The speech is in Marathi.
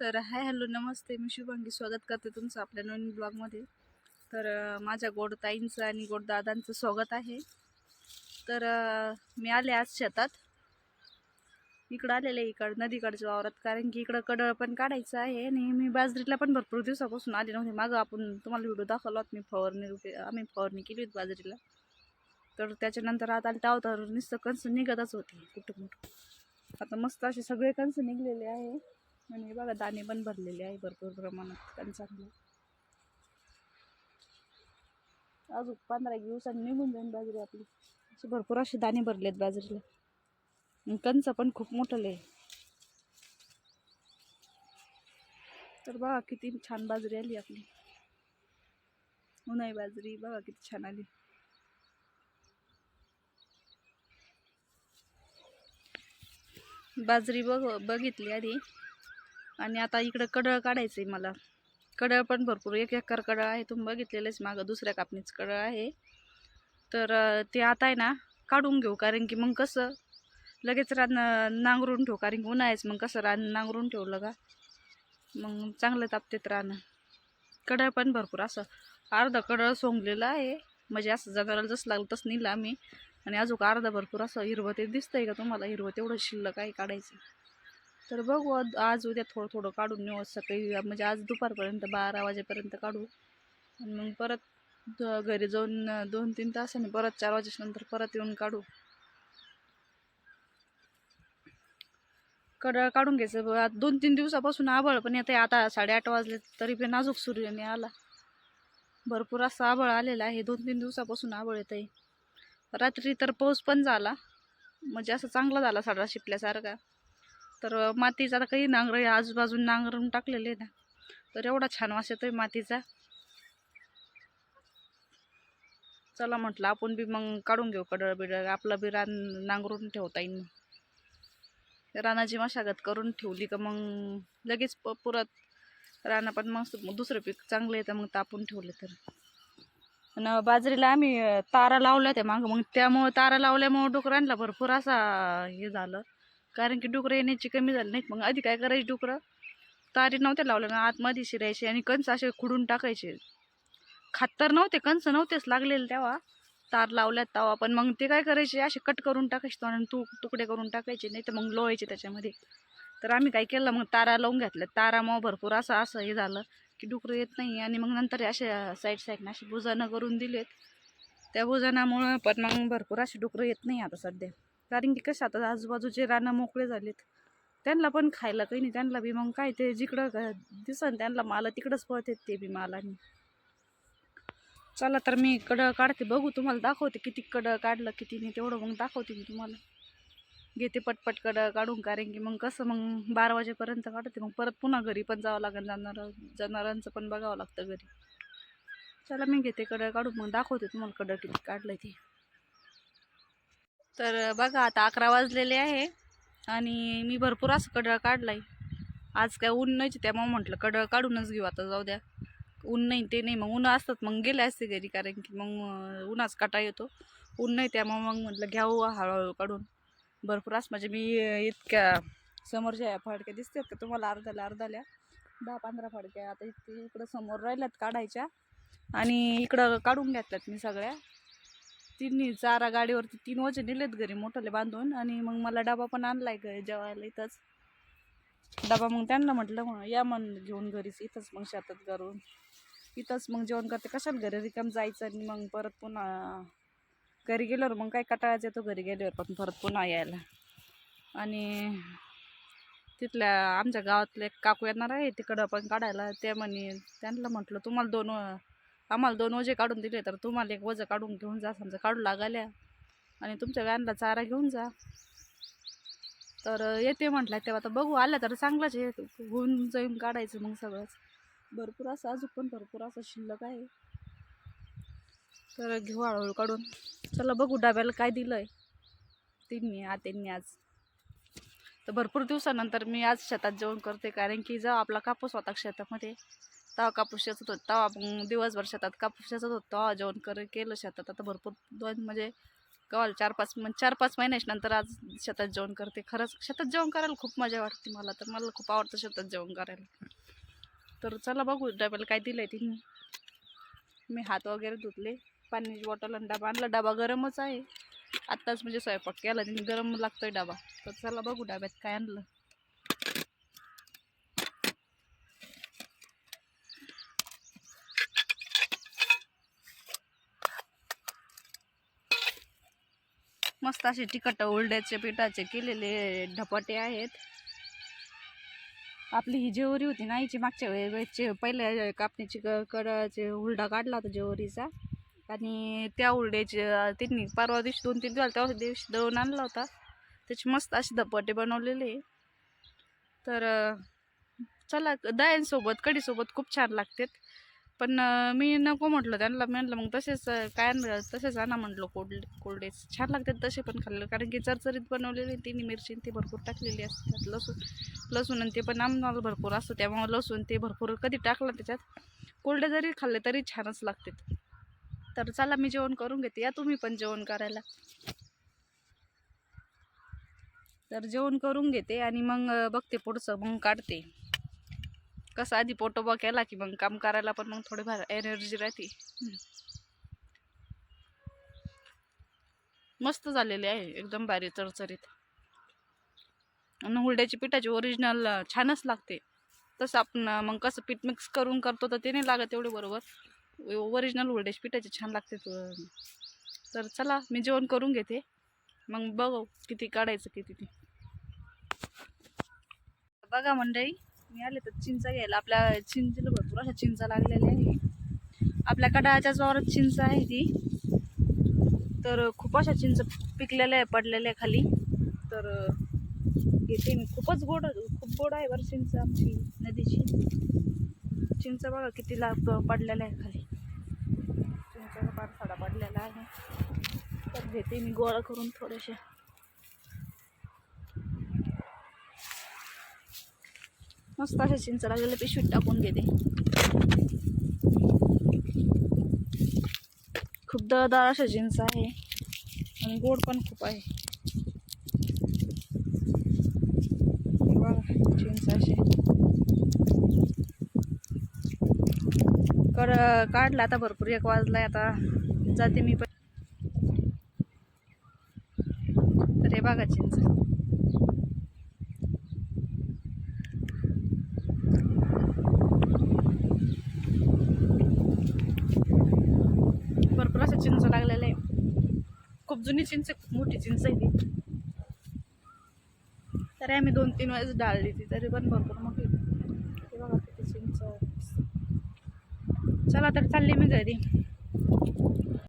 तर हाय हॅलो नमस्ते. मी शुभांगी स्वागत करते तुमचं आपल्या नवीन ब्लॉगमध्ये. तर माझ्या गोड ताईंचं आणि गोड दादांचं स्वागत आहे. तर मी आले आज शेतात. इकडं आलेले इकडं नदीकडच्या वावरात. कारण की इकडं कडळ पण काढायचं आहे आणि मी बाजरीला पण भरपूर दिवसापासून आले नव्हते. मागं आपण तुम्हाला व्हिडिओ दाखवला होता मी फवारणी रुपये आम्ही फवारणी केली होती बाजरीला. तर त्याच्यानंतर आता आले तर नुसतं कंस निघतच होती कुठं कुठं आता मस्त असे सगळे कंस निघलेले आहे. आणि बघा दाणे पण भरलेले आहे भरपूर प्रमाणात कंचांना अजून पंधरा एक दिवसांनी निघून जाईन बाजरी आपली. असे भरपूर असे दाणे भरले आहेत बाजरीला कंच पण खूप मोठं आहे तर बघा किती छान बाजरी आली आपली. उन्हाळी बाजरी बघा किती छान आली. बाजरी बघ बघितली आधी. आणि आता इकडं कडळ काढायचं आहे मला. कडळ पण भरपूर एक एकर कडळ आहे तुम्ही बघितलेलंच मागं दुसऱ्या कापणीचं कडळ आहे. तर ते आता आहे ना काढून घेऊ कारण की मग कसं लगेच रान नांगरून ठेवू कारण की उन्हाळ्याच मग कसं रान नांगरून ठेवलं का? मग चांगलं तापतेत रान. कडळ पण भरपूर असं अर्धा कडळ सोंगलेलं आहे. म्हणजे असं जनावराला जसं लागलं तसं नेलं आम्ही. आणि अजून अर्धा भरपूर असं हिरवं ते दिसतंय का तुम्हाला? हिरवं तेवढं शिल्लक आहे काढायचं. तर बघू आज- उद्या थोडं थोडं काढून नेऊ सकाळी म्हणजे आज दुपारपर्यंत बारा वाजेपर्यंत काढू. आणि मग परत घरी जाऊन दोन तीन तासाने परत चार वाजेनंतर परत येऊन काढू. कड काढून घ्यायचं. दोन तीन दिवसापासून आबळ पण येते आता साडेआठ वाजले तरी पण नाजूक सूर्याने आला. भरपूर असा आबळ आलेला आहे. दोन तीन दिवसापासून आबळ येत आहे रात्री तर पाऊस पण झाला. म्हणजे असं चांगला झाला साडा शिपल्यासारखा. तर मातीचा आता काही नांगर आजूबाजून नांगरून टाकलेले आहे ना. तर एवढा छान वास येतोय मातीचा. चला म्हटलं आपण बी मग काढून घेऊ कडळ बिडळ. आपलं बी रान नांगरून ठेवता येईल. मग रानाची मशागत करून ठेवली का मग लगेच प पुरत पण मग दुसरं पीक चांगलं येतं मग तापून ठेवलं तर. आणि बाजरीला आम्ही तारा लावल्या त्या मागं. मग त्यामुळं तारा लावल्यामुळं डुकरांना भरपूर असा हे झालं. कारण की डुकरं येण्याची कमी झाली नाहीत. मग आधी काय करायची डुकरं? तारी नव्हत्या लावल्या ना आतमध्ये शिरायचे आणि कंस असे खुडून टाकायचे. खात तर नव्हते कंस नव्हतेच लागलेले तेव्हा. तार लावल्यात तेव्हा पण मग ते काय करायचे? असे कट करून टाकायचे आणि तू तुकडे करून टाकायचे नाही तर मग लोहायचे त्याच्यामध्ये. तर आम्ही काय केलं? मग तारा लावून घेतल्या. तारामुळं भरपूर असं असं हे झालं की डुकरं येत नाही आणि मग नंतर असे साईड साईडनं असे बुजानं करून दिलेत. त्या बुजानामुळं पण मग भरपूर असे डुकरं येत नाही आता सध्या. कारण की कशा आता आजूबाजूचे रानं मोकळे झालेत. त्यांना पण खायला काही नाही. त्यांना बी मग काय ते जिकडं दिसन त्यांना माला तिकडंच पळतात ते बी मालानी. चला तर मी कडं काढते. बघू तुम्हाला दाखवते किती कडं काढलं किती नाही. तेवढं मग दाखवते मी तुम्हाला. घेते पटपट कडं काढून. कारण की मग कसं मग बारा वाजेपर्यंत काढते. मग परत पुन्हा घरी पण जावं लागेल. जाणार जनावरांचं पण बघावं लागतं घरी. चला मी घेते कडं काढून. मग दाखवते तुम्हाला कडं किती काढलं ते. तर बघा आता अकरा वाजलेले आहे आणि मी भरपूर असं कडळ काढला आहे आज काय ऊन नाहीच त्यामुळं म्हटलं कडळ काढूनच घेऊ आता जाऊ द्या. ऊन नाही ते नाही. मग ऊन असतात मग गेले असते घरी कारण की मग अं, उन्हाच काटा येतो. ऊन नाही त्यामुळं मग म्हटलं घ्यावं हळूहळू काढून. भरपूर असं म्हणजे मी इतक्या समोरच्या फडक्या दिसतात का तुम्हाला? अर्ध्याला अर्धाल्या दहा पंधरा फडक्या. आता इतके इकडं समोर राहिल्यात काढायच्या. आणि इकडं काढून घेतल्यात मी सगळ्या. तिन्ही चारा गाडीवरती तीन वजन नेलेत घरी मोठाले बांधून. आणि मग मला डबा पण आणलाय घरी जेवायला इथंच. डबा मग त्यांना म्हटलं मग या मन घेऊन घरीच इथंच मग शेतात करून इथंच मग जेवण करते कशाला घरी रिकाम जायचं? आणि मग परत पुन्हा घरी गेल्यावर मग काय कटाळाच येतो घरी गेल्यावर पण परत पुन्हा यायला. आणि तिथल्या आमच्या गावातले एक काकू येणार आहे तिकडं पण काढायला. ते म्हणे त्यांना म्हटलं तुम्हाला दोन आम्हाला दोन वजे काढून दिले तर तुम्हाला एक वजं काढून घेऊन जा समजा काढू लागाल्या. आणि तुमच्या व्हॅनला चारा घेऊन जा. तर येते म्हटलं तेव्हा आता बघू आलं तर चांगलंच आहे. होऊन जाऊन काढायचं मग सगळंच. भरपूर असं अजून पण भरपूर असं शिल्लक आहे. तर घेऊ हळूहळू काढून. चला बघू डब्याला काय दिलं आहे तिन्ही आत्यांनी आज. तर भरपूर दिवसानंतर मी आज शेतात जेवण करते कारण की जाऊ आपला कापूस होता शेतामध्ये. तवा कापूस शेचत होतो तवा मग दिवसभर शेतात कापूस शेचत होतो तवा जेवण कर केलं शेतात. आता भरपूर दोन म्हणजे गव्हाला चार पाच मग चार पाच महिन्याच्या नंतर आज शेतात जेवण करते. खरंच शेतात जेवण करायला खूप मजा वाटते मला तर मला खूप आवडतं शेतात जेवण करायला. तर चला बघू डब्याला काय दिलं आहे तिने मी हात वगैरे धुतले पाण्याची बॉटल आणि डबा आणला. डबा गरमच आहे. आत्ताच म्हणजे स्वयंपाक केला तिने गरम लागतोय डबा. तर चला बघू डब्यात काय आणलं. मस्त असे तिखट उलड्याचे पिठाचे केलेले धपाटे आहेत. आपली ही जेवरी होती ना हिची मागच्या वेळेचे पहिल्या कापणीची क कडाचे हुरडा काढला होता जेवरीचा आणि त्या उलड्याचे त्यांनी परवा दिवशी दोन तीन दिवस त्या दिवशी दळून आणला होता. त्याचे मस्त असे धपाटे बनवलेले तर चला दह्यांसोबत कढीसोबत खूप छान लागतात. पण मी नको म्हटलं त्यांना. म्हणलं म्हटलं मग तसेच काय तसेच आणा म्हटलं कोल्ड कोल्डेच छान लागतात तसे पण खाल्लं. कारण की चरचरीत बनवलेली तिने मिरची ते भरपूर टाकलेली असतात लसूण लसूण आणि ते पण आम्हाला भरपूर असतं. त्यामुळे लसूण ते भरपूर कधी टाकलं त्याच्यात कोल्डे जरी खाल्ले तरी छानच लागतात. तर चला मी जेवण करून घेते. या तुम्ही पण जेवण करायला. तर जेवण करून घेते आणि मग बघते पुढचं. मग काढते. कसं आधी पोटोबा केला की मग काम करायला पण मग थोडीफार एनर्जी राहते. मस्त झालेली आहे एकदम भारी चरचरीत. आणि हुरड्याची पिठाची ओरिजिनल छानच लागते. तसं आपण मग कसं पीठ मिक्स करून करतो तर ते नाही लागत एवढे बरोबर. ओरिजिनल हुरड्याची पिठाची छान लागते तर चला मी जेवण करून घेते. मग बघू किती काढायचं किती ते. बघा मंडळी मी आले तर चिंचा घ्यायला. आपल्या चिंचेला भरपूर अशा चिंचा लागलेल्या आहे आपल्या कडाच्या जोरात चिंच आहे ती. तर खूप अशा चिंच पिकलेल्या आहे पडलेल्या आहे खाली. तर घेते मी. खूपच गोड खूप गोड आहे बरं चिंच आमची नदीची. चिंच बघा किती लाग पडलेला आहे खाली. चिंचेचा पारसाडा पडलेला आहे. तर घेते मी गोळा करून थोडेसे. मस्त अशा चिंच लागलेल्या पिशवीत टाकून घेते. खूप दळदार अशा चिंच आहे आणि गोड पण खूप आहे. बघा चिंच असे. कर काढला आता भरपूर एक वाजलाय आता. जाते मी पण. तर हे बघा चिंच भरपूर असं चिंच लागलेलं आहे. खूप जुनी चिंच आहे, खूप मोठी चिंच आहे ती. तरी आम्ही दोन तीन वेळेस डाळली ती तरी पण भरपूर मोठी. बघा किती चिंच चला तर चालली मी घरी.